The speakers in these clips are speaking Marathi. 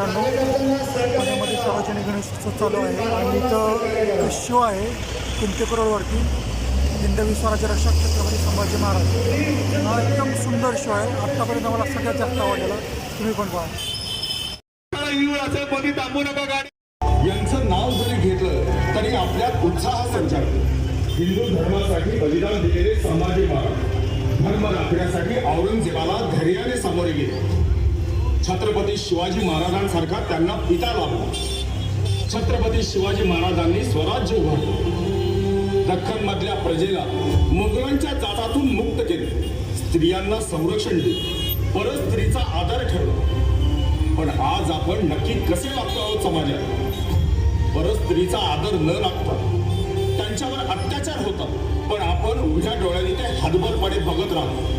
मित्रांनो पुण्यामध्ये सार्वजनिक गणेशोत्सव चालू आहे आणि इथं एक शो आहे पिंपे रोडवरती हिंदवी स्वराज्य रक्षक छत्रपती संभाजी महाराज. हा एकदम सुंदर शो आहे. आत्तापर्यंत मला सगळ्यात जास्त आवडलेला. तुम्ही पण पहा. यांचं नाव जरी घेतलं तरी आपल्यात उत्साह संचारतो हिंदू धर्मासाठी बलिदान दिलेले संभाजी महाराज. धर्म राखण्यासाठी औरंगजेबाला धैर्याने सामोरे गेले. छत्रपती शिवाजी महाराजांसारखा त्यांना पिता लाभला. छत्रपती शिवाजी महाराजांनी स्वराज्य उभारलं. दख्खन मधल्या प्रजेला मुघलांच्या जातातून मुक्त केले. स्त्रियांना संरक्षण दिले. परत स्त्रीचा आदर ठेवला पण आज आपण नक्की कसे वागतो आहोत समाजात? परत स्त्रीचा आदर न लागता. त्यांच्यावर अत्याचार होतात. पण आपण उघड्या डोळ्यांनी ते हातभरपणे बघत राहतो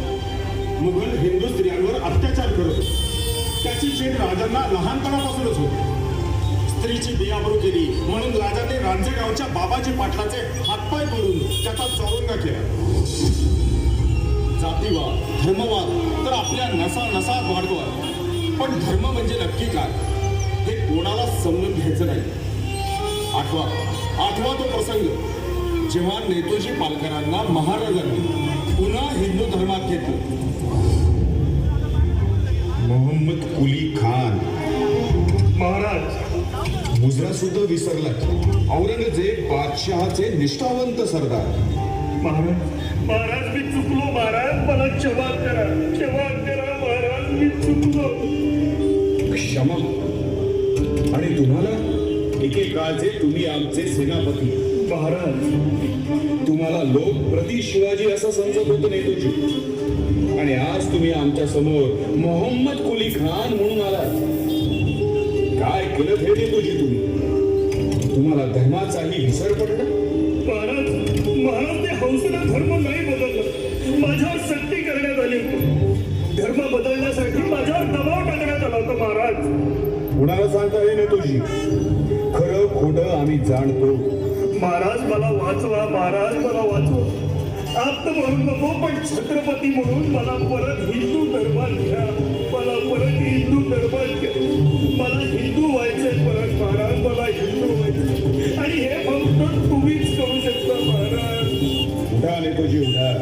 मुघल हिंदू स्त्रियांवर अत्याचार करत त्याची चेन राजांना लहानपणापासूनच होती. स्त्रीची बियाबरू केली. म्हणून राजाने रांजेगावच्या बाबाजी पाटलाचे हातपाय करून त्याचा चौरंगा केला. जातीवाद धर्मवाद तर आपल्या नसा नसात वाढतो पण धर्म म्हणजे नक्की काय? हे कोणाला समजून घ्यायचं नाही. आठवा आठवा तो प्रसंग. जेव्हा नेतोजी पालकरांना महाराजांनी पुन्हा हिंदू धर्मात घेतलं मोहम्मद कुली खान. महाराज. मुजरा सुद्धा विसरला. औरंगजेब बादशहाचे निष्ठावंत सरदार. महाराज महाराज मी चुकलो महाराज. मला क्षमा करा. क्षमा करा महाराज. मी चुकलो. क्षमा. आणि तुम्हाला? एकेकाळचे तुम्ही आमचे सेनापती. महाराज. तुम्हाला लोक प्रति शिवाजी असं समजत होतं नेतोजी आणि आज तुम्ही आमच्यासमोर मोहम्मद खान म्हणून आलात. काय केलं हे नेतोजी तुम्ही? तुम्हाला धर्माचाही विसर पडला? महाराज महाराज ते हौसेला धर्म नाही बदललं. माझ्यावर सक्ती करण्यात आली धर्म बदलण्यासाठी माझ्यावर दबाव टाकण्यात आला होता महाराज. कुणाला सांगता हे नेतोजी खरं खोटं आम्ही जाणतो. महाराज मला वाचवा महाराज मला वाचवा. आप्त म्हणून नको पण छत्रपती म्हणून मला परत हिंदू धर्मात घ्या. मला परत हिंदू धर्मात मला हिंदू व्हायचंय परत महाराज मला हिंदू आणि हे फक्त तुम्हीच करू शकता महाराज. उठा नेतोजी उठा.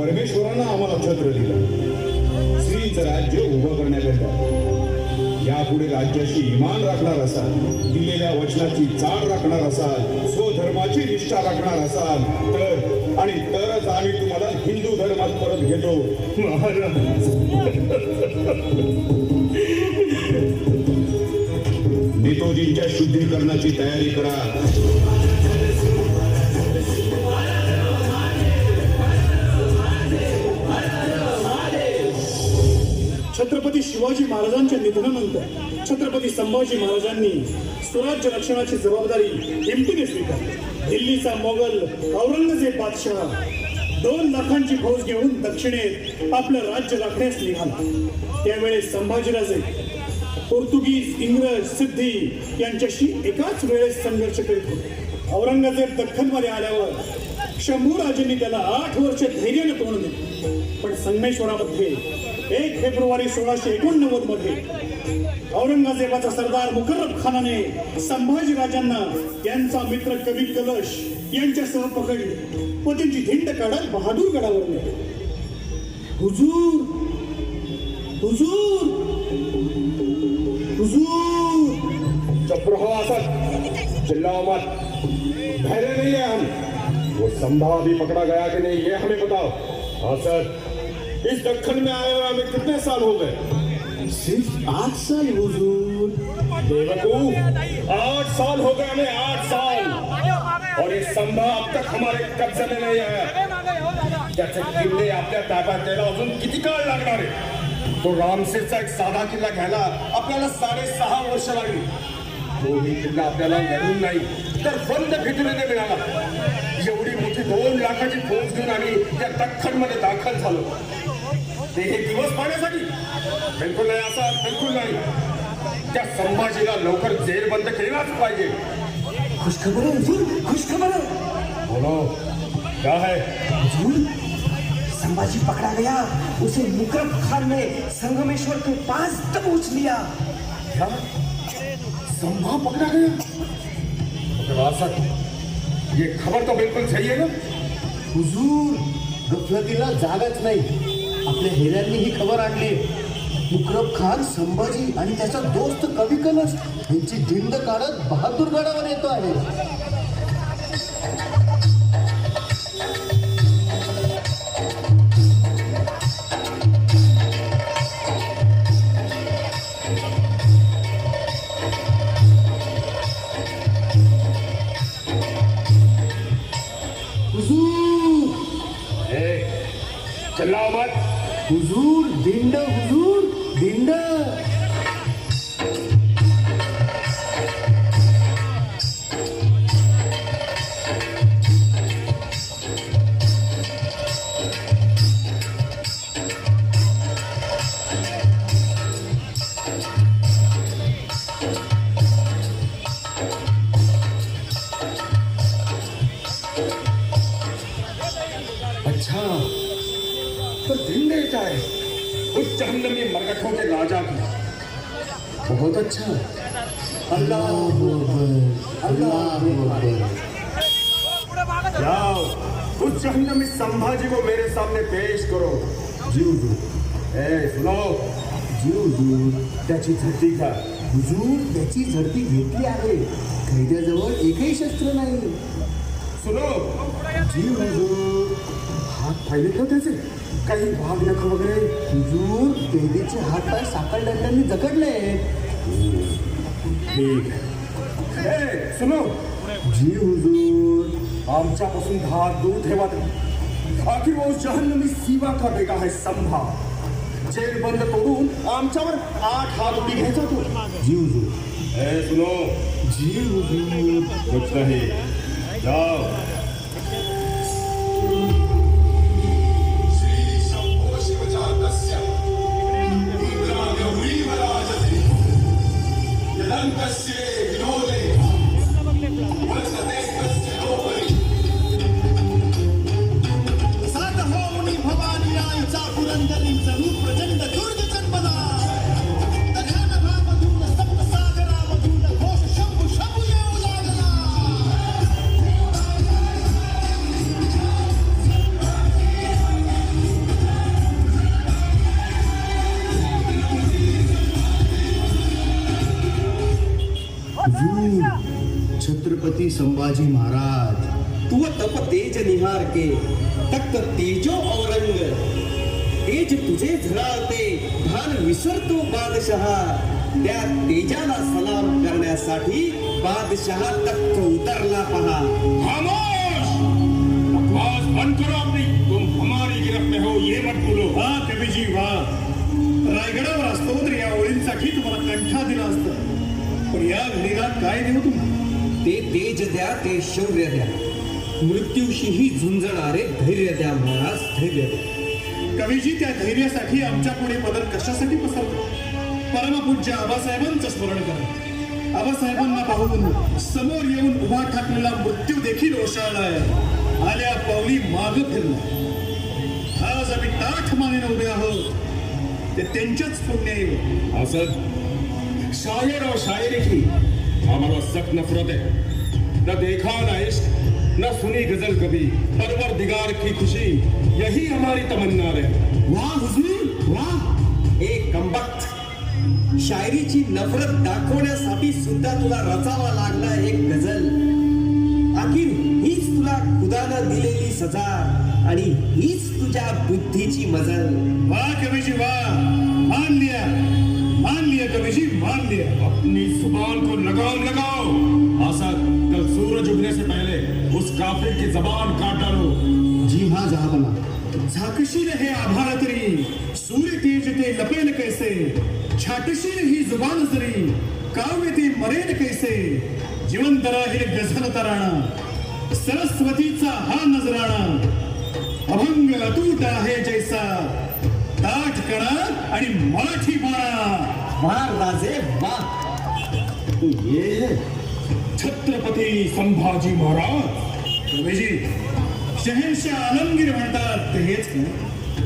परमेश्वरानं आम्हाला छत्र दिलं. स्त्रीचं राज्य उभं करण्याकरता. यापुढे राज्याशी इमान राखणार असाल दिलेल्या वचनाची चाळ राखणार असाल स्वधर्माची निष्ठा राखणार असाल तर आणि तरच आम्ही तुम्हाला हिंदू धर्मात परत घेतो. नितोजींच्या नेतोजींच्या शुद्धीकरणाची तयारी करा. छत्रपती शिवाजी महाराजांच्या निधनानंतर छत्रपती संभाजी महाराजांनी स्वराज्य रक्षणाची जबाबदारी हिमतीने स्वीकारली. दिल्लीचा मोगल औरंगजेब बादशाह दोन लाखांची फौज घेऊन दक्षिणेत आपलं राज्य राखण्यास निघाला. त्यावेळेस संभाजीराजे पोर्तुगीज इंग्रज सिद्धी यांच्याशी एकाच वेळेस संघर्ष करीत होते. औरंगजेब दख्खनमध्ये आल्यावर शंभूराजेंनी त्याला आठ वर्ष धैर्याने तोंड दिले. पण संगमेश्वरामध्ये एक फेब्रुवारी सोळाशे एकोणनव्वदमध्ये औरंगजेबाचा सरदार मुकर्रब खानाने संभाजी राजांना त्यांचा मित्र कवी कलश यांच्यासह पकडले व त्यांची धिंड काढत बहादूर गडावर नेले. हुजूर हुजूर हुजूर. चुप रहो चिल्लाओ मत धैर्य नहीं है हम। वो संभा भी पकड़ा गया कि नहीं ये हमें बताओ। आसत इस दक्खन में आए हुए हमें कितने साल हो गए? सिर्फ आठ साल हुजूर। बेवकूफ। आठ साल हो गए हमें आठ साल। और ये संभा अब तक हमारे कब्जे में नहीं है त्याचे किल्ले आपल्या ताब्यात द्यायला अजून किती काळ लागणार आहे तो रामसेचा एक साधा किल्ला घ्यायला आपल्याला साडेसहा वर्ष लागली तोही किल्ला आपल्याला लढून नाही तर बंद फितुरीने मिळाला एवढी मोठी दोन लाखाची फौज घेऊन आम्ही या दख्खनमध्ये दाखल झालो हे दिवस पाहण्यासाठी बिलकुल नाही असं बिलकुल नाही. त्या संभाजीला लवकर जेल बंद केलाच पाहिजे. खुशखबर है हुजूर खुशखबर. है बोलो क्या है? हुजूर, संभाजी पकड़ा गया उसे मुकरब खान ने संगमेश्वर के पास दबोच लिया। क्या? संभा पकड़ा गया? ये खबर तो बिल्कुल सही है ना? हुजूर गफलतीला जागाच नाही। आपल्या हिऱ्यांनी ही खबर आणली. मुकरब खान संभाजी आणि त्याचा दोस्त कवी कलश यांची दिंड काढत बहादूरगडावर येतो आहे. हुजूर दिंड हुजूर दिंड. जहन्नमी मरकटों के राजा की। बहुत अच्छा। अल्लाह जाओ उस जहन्नमी संभाजी को मेरे सामने पेश करो। जीव जू ए सुनो। जीव हुजूर त्याची झटकी घ्या हुजूर त्याची झडती घेतली आहे। कैद्याजवळ एकही शस्त्र नाही। सुनो। जीव हुजूर हात पाहिले त्याचे. काही भाग नख वगैरे हुजूर कैदीचे हात पाय साखर ठीक ए सुनो. जी हुजूर आमच्यापासून दहा दूर ठेवा. आखिर वो जहन्नमी सीवा का बेगा है संभा. जेल बंद करून आमच्यावर आठ हात उडी घ्यायचा तो. जी हुजूर. ए सुनो. जी हुजूर. कुछ नहीं जाओ. संभाजी महाराज तू तप तेज निहार के तक्त तेजो औरंग तेज तुझे झळाळते भान विसरतो बादशहा त्या तेजाला सलाम करण्यासाठी बादशहा तख्त उतरला पहा खामोश बकवास बंद करो अपनी तुम हमारी गिरफ्त में हो ये मत बोलो वा कवीजी वा रायगडावर असतो तर या ओळींसाठी तुम्हाला कंठा दिला असतं पण या घडीला काय देऊ तुम्हाला ते तेज द्या ते शौर्य द्या. मृत्यूशीही झुंजणारे धैर्य द्या महाराज धैर्य द्या. कवीजी त्या धैर्यासाठी आमच्या पुढे पदर कशासाठी पसरतो? परमपूज्य आबासाहेबांचं स्मरण करा. आबासाहेबांना पाहून समोर येऊन उभा ठाकलेला मृत्यू देखील ओशाळलाय आल्या पावली माग फिरला. आज आम्ही ताठ मानेने उभे आहोत. ते त्यांच्याच पुण्याईवर असद शायर और शायरी की. हमारा सख्त नफरत है न देखा न इश्क न सुनी गजल कभी। परवर दिगार की खुशी यही हमारी तमन्ना रहे। वाह हुजूर वाह। एक कंबक्त शायरीची नफरत दाखवण्यासाठी सुद्धा तुला रचावा लागला एक गझल अखेर हीच तुला खुदानं दिलेली सजा आणि हीच तुझ्या बुद्धीची मजल. वाह कवीजी वाह। मान लिया। मान लिया कवीजी मान लिया। अपनी जुबान को लगाओ असद कल सूरज उगने से पहले उस काफिर की जबान काट डालो। जी हा जहाबना झाकशील हे आभाळ तरी सूर्य तेज ते लपेल कैसे? छाटशील ही ज़ुबान जरी काव्य ते मरेल कैसे? जीवन जिवंत राहील गझल तराणा सरस्वतीचा हा नजराणा। अभंग अतूट आहे जैसा ताठ कणा आणि मराठी बाणा। वाह राजे वाह तो ये है। छत्रपती संभाजी महाराज. कवीजी शहनशाह आलमगीर म्हणतात ते हेच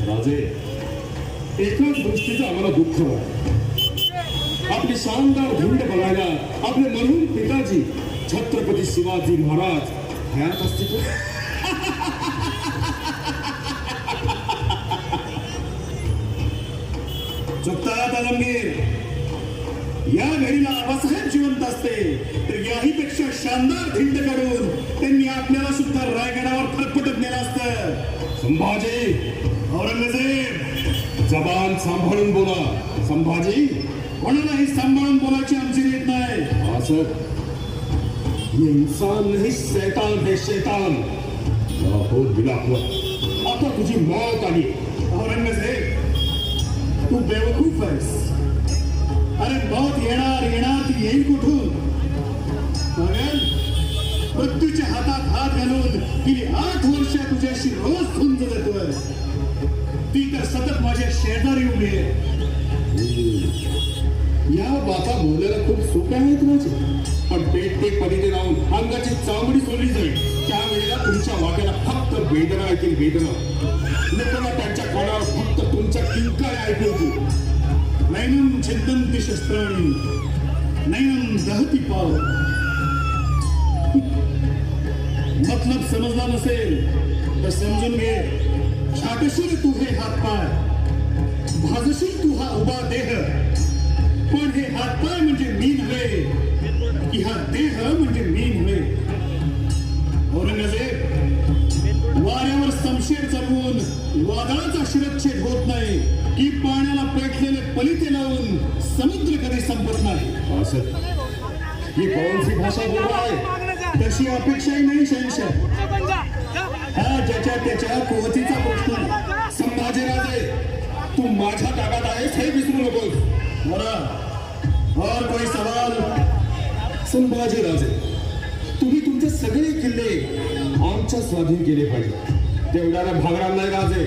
राजे एकाच गोष्टीचं आम्हाला दुःख आहे. आपली शानदार भिंड बघायला आपले मरून पिताजी छत्रपती शिवाजी महाराज हयात असते तर चुकतात आलमगीर. या घडीला आबासाहेब जिवंत असते. तर याही पेक्षा शानदार धिंड काढून त्यांनी आपल्याला सुद्धा रायगडावर फरफटत नेलं असतं. संभाजी औरंगजेब जबान सांभाळून बोला. संभाजी कोणालाही सांभाळून बोलायची आमची रीत नाही. हाँ सर. इंसान शैतान हे शैतान हो, हो. आता तुझी मौत आली. औरंगजेब तू बेवकूफ आहेस. अरे मौत येणार येणार ती येईल कुठून? मगन मृत्यूच्या हातात हात घालून गेली आठ वर्ष तुझ्याशी रोज खुंज देतोय ती तर सतत माझ्या शेजारी उभी आहे. या बाता बोलायला खूप सोप्या आहेत माझे पण पेट ते पडिते लावून अंगाची चामडी सोडली जाईल. त्यावेळेला तुमच्या वाट्याला फक्त वेदना येतील वेदना. लोकांना त्यांच्या कोणावर फक्त तुमच्या किंकाळ ऐकू नैनं नैनम शस्त्राणि नैनं नैनम पाव। मतलब समजला नसेल तर समजून घे छाटशील तू हे हात पाय भाजशील तू हा उभा देह। पण हे हात पाय म्हणजे मी नव्हे सर ये कौन सी भाषा बोल रहा है तशी अपेक्षाही नाही शहनशाह हा ज्याच्या त्याच्या कुवतीचा प्रश्न आहे. संभाजीराजे तू माझ्या ताब्यात आहेस हे विसरू नकोस. बोला और कोई सवाल? संभाजीराजे तुम्ही तुमचे सगळे किल्ले आमच्या स्वाधीन केले पाहिजे तेवढ्याला भागणार नाही राजे.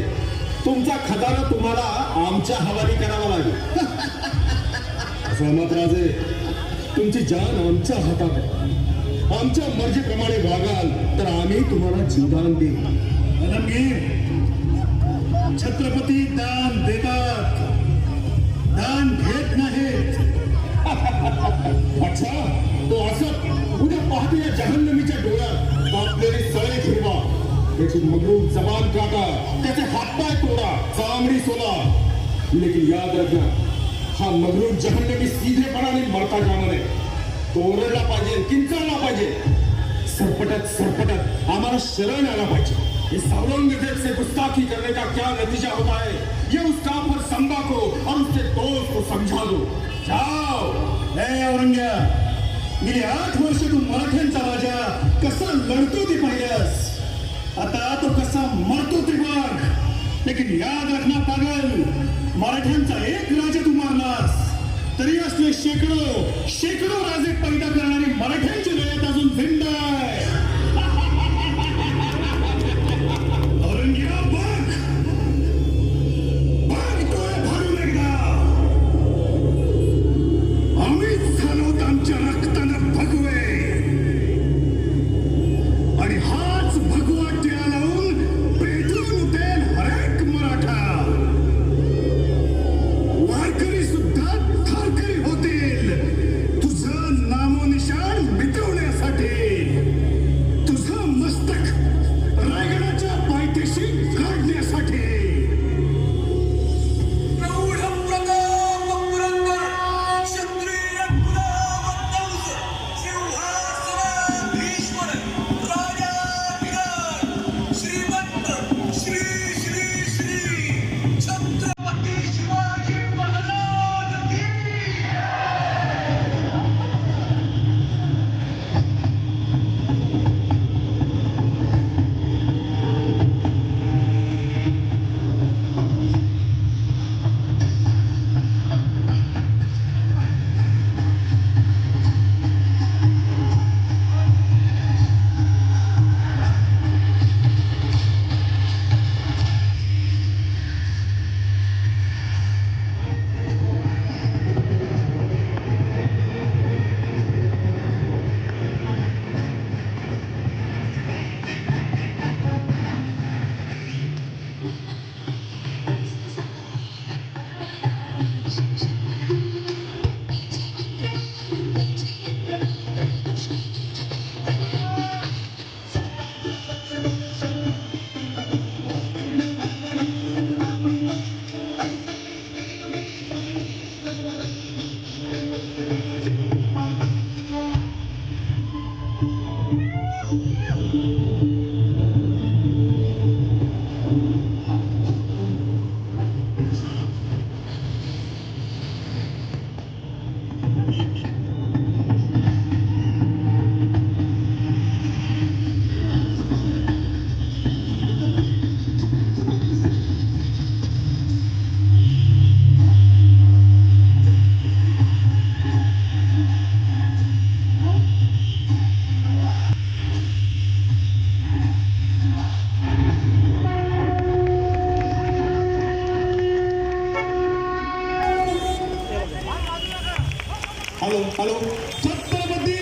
तुमचा खजाना तुम्हाला आमच्या हवाली करावा लागेल. सहमत राजे. तुमची जान आमच्या हातात आहे. आमच्या मर्जीप्रमाणे वागाल तर आम्ही तुम्हाला जीवदान देऊ. आलमगीर छत्रपती दान देतात. दान घेत नाहीत. अच्छा तो असं उद्या पहाटे या जहन्नमीच्या डोळ्यात. कापलेली सळे फिरवा. त्याची मगरूम जबान काटा त्याचे हातपाय तोडा चामडी सोला. लेकिन याद रखना हा मगरूर जहन्नमी सीधेपणाने मरता कामा नये. तोरडला पाहिजे किंचाळला पाहिजे. सरपटत सरपटत आम्हाला शरण आला पाहिजे. इस औरंगजेब से गुस्ताखी करने का क्या नतीजा होता है ये उस काफर संबा को और उसके दोस्त को समझा दो जाओ. हे औरंग्या गेली आठ वर्ष तू मराठ्यांचा राजा कसा लढतो ते पाहिल्यास आता तो कसा मरतो ते बघ. लेकिन याद रखना पागल मराठ्यांचा एक राजा तू मारलास. तरी असले शेकडो शेकडो राजे पैदा करणारे मराठ्यांची लयत अजून भिंड आहे